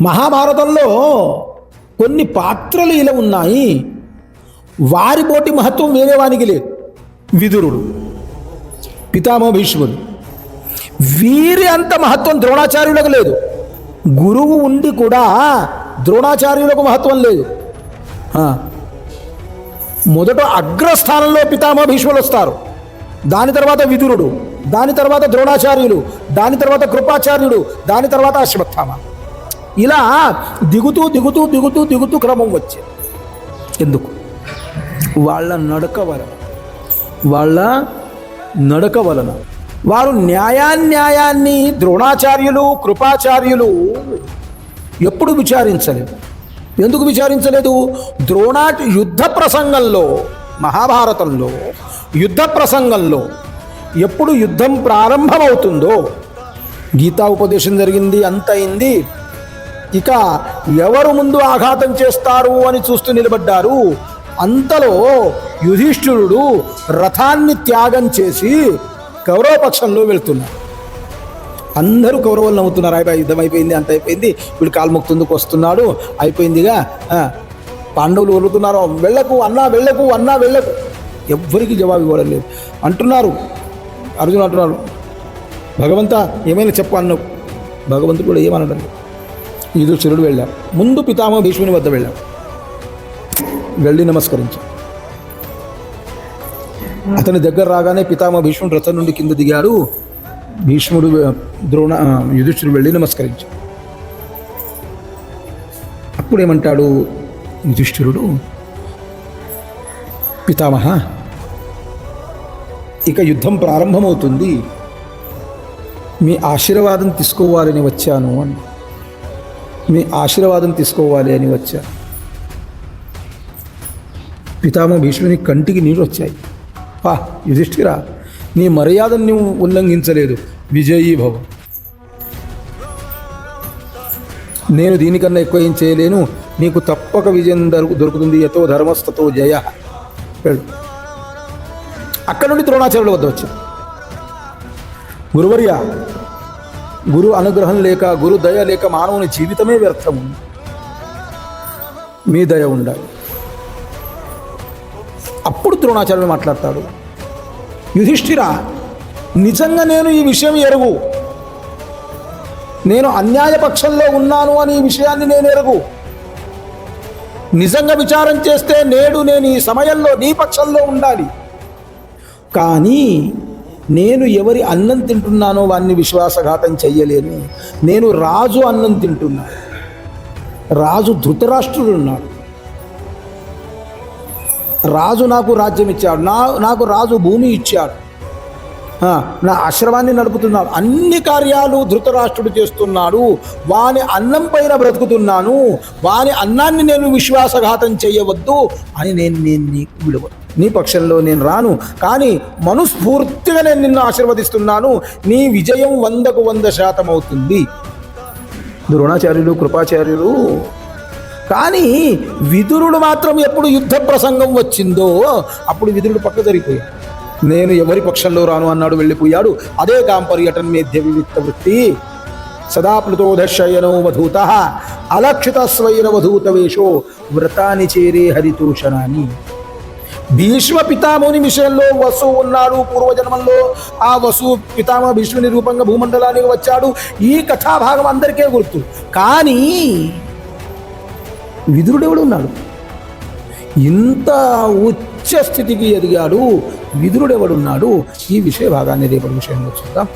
మహాభారతంలో కొన్ని పాత్రలు ఇలా ఉన్నాయి. వారి పోటీ మహత్వం వేరే వానికి లేదు. విదురుడు పితామహ భీష్ముడు. వీరి అంత మహత్వం ద్రోణాచార్యులకు లేదు. గురువు ఉండి కూడా ద్రోణాచార్యులకు మహత్వం లేదు. మొదట అగ్రస్థానంలో పితామహ భీష్ములు వస్తారు. దాని తర్వాత విదురుడు దాని తర్వాత ద్రోణాచార్యులు దాని తర్వాత కృపాచార్యుడు దాని తర్వాత అశ్వత్థామ. ఇలా దిగుతూ దిగుతూ దిగుతూ దిగుతూ క్రమం వచ్చింది. ఎందుకు? వాళ్ళ నడక వలన. వాళ్ళ నడక వలన. వారు న్యాయాన్యాయాన్ని ద్రోణాచార్యులు కృపాచార్యులు ఎప్పుడు విచారించలేదు. ఎందుకు విచారించలేదు? ద్రోణా యుద్ధ ప్రసంగంలో మహాభారతంలో యుద్ధ ప్రసంగంలో ఎప్పుడు యుద్ధం ప్రారంభమవుతుందో గీతా ఉపదేశం జరిగింది అంత అయింది. ఇక ఎవరు ముందు ఆఘాతం చేస్తారు అని చూస్తూ నిలబడ్డారు? అంతలో యుధిష్ఠిరుడు రథాన్ని త్యాగం చేసి కౌరవపక్షంలో వెళ్తున్నారు. అందరూ కౌరవులు నవ్వుతున్నారు. అయిపోయి యుద్ధం అయిపోయింది అంత అయిపోయింది. వీడు కాల్ముక్తుందుకు వస్తున్నాడు. అయిపోయిందిగా? పాండవులు వదులుతున్నారు? వెళ్ళకు అన్నా వెళ్ళకు అన్నా వెళ్ళకు. ఎవ్వరికి జవాబు ఇవ్వడం లేదు. అంటున్నారు. అర్జున్ అంటున్నారు భగవంత ఏమైనా చెప్పు అన్నావు. భగవంతుడు కూడా ఏమనడం లేదు. యుధిష్ఠిరుడు వెళ్ళాం. ముందు పితామహ భీష్ముని వద్ద వెళ్ళాం. వెళ్ళి నమస్కరించాం. అతని దగ్గర రాగానే పితామహ భీష్ముడు రథం నుండి కింద దిగాడు. భీష్ముడు ద్రోణ యుధిష్ఠుడు వెళ్ళి నమస్కరించాడు అప్పుడేమంటాడు యుధిష్ఠిరుడు? పితామహ ఇక యుద్ధం ప్రారంభమవుతుంది. మీ ఆశీర్వాదం తీసుకోవాలని వచ్చాను అని. మీ ఆశీర్వాదం తీసుకోవాలి అని వచ్చాను పితామహ భీష్ముని కంటికి నీళ్ళు వచ్చాయి. పా యుధిష్ఠిరా నీ మర్యాదను నువ్వు ఉల్లంఘించలేదు. విజయీ భవ. నేను దీనికన్నా ఎక్కువ ఏం చేయలేను. నీకు తప్పక విజయం దొరుకుతుంది. ఎతో ధర్మస్థతో జయ. వెళ్ళు. అక్కడ నుండి ద్రోణాచార్యుల వద్ద వచ్చాను గురువర్య గురు అనుగ్రహం లేక గురు దయ లేక మానవుని జీవితమే వ్యర్థము మీ దయ ఉండాలి. అప్పుడు ద్రోణాచార్యుడు మాట్లాడతాడు. యుధిష్ఠిర నిజంగా నేను ఈ విషయం ఎరుగు. నేను అన్యాయపక్షంలో ఉన్నాను అని ఈ విషయాన్ని నేను ఎరుగు. నిజంగా విచారం చేస్తే నేడు నేను ఈ సమయంలో నీ పక్షంలో ఉండాలి. కానీ నేను ఎవరి అన్నం తింటున్నానో వారిని విశ్వాసఘాతం చెయ్యలేను. నేను రాజు అన్నం తింటున్నాను రాజు ధృతరాష్ట్రుడు ఉన్నాడు రాజు నాకు రాజ్యం ఇచ్చాడు. నా నాకు రాజు భూమి ఇచ్చాడు. నా ఆశ్రమాన్ని నడుపుతున్నాడు అన్ని కార్యాలు ధృతరాష్ట్రుడు చేస్తున్నాడు. వాని అన్నం పైన బ్రతుకుతున్నాను. వాని అన్నాన్ని నేను విశ్వాసఘాతం చేయవద్దు అని నేను నేను నీకు విలువ నీ పక్షంలో నేను రాను. కానీ మనస్ఫూర్తిగా నేను నిన్ను ఆశీర్వదిస్తున్నాను. నీ విజయం వందకు వంద శాతం అవుతుంది. ద్రోణాచార్యులు కృపాచార్యులు. కానీ విదురుడు మాత్రం ఎప్పుడు యుద్ధ ప్రసంగం వచ్చిందో అప్పుడు విదురుడు పక్క జరిగిపోయాడు. నేను ఎవరి పక్షంలో రాను అన్నాడు వెళ్ళిపోయాడు. అదే కాంపర్యటన్ మేధ్య వివిక్త వృత్తి సదా ప్లుతోదశయనో వధూత. అలక్షిత స్వైర వధూత వేషో వ్రతాని చేరే హరితోషణాని భీష్మ పితామహుని విషయంలో వసు ఉన్నాడు పూర్వజన్మంలో. ఆ వసు పితామహ భీష్ముని రూపంగా భూమండలానికి వచ్చాడు. ఈ కథాభాగం అందరికీ గుర్తు. కానీ విదురుడెవడు ఉన్నాడు? ఇంత ఉచ్చ స్థితికి ఎదిగాడు. విదురుడెవడున్నాడు? ఈ విషయ భాగాన్ని రేపటి విషయంలో చూద్దాం.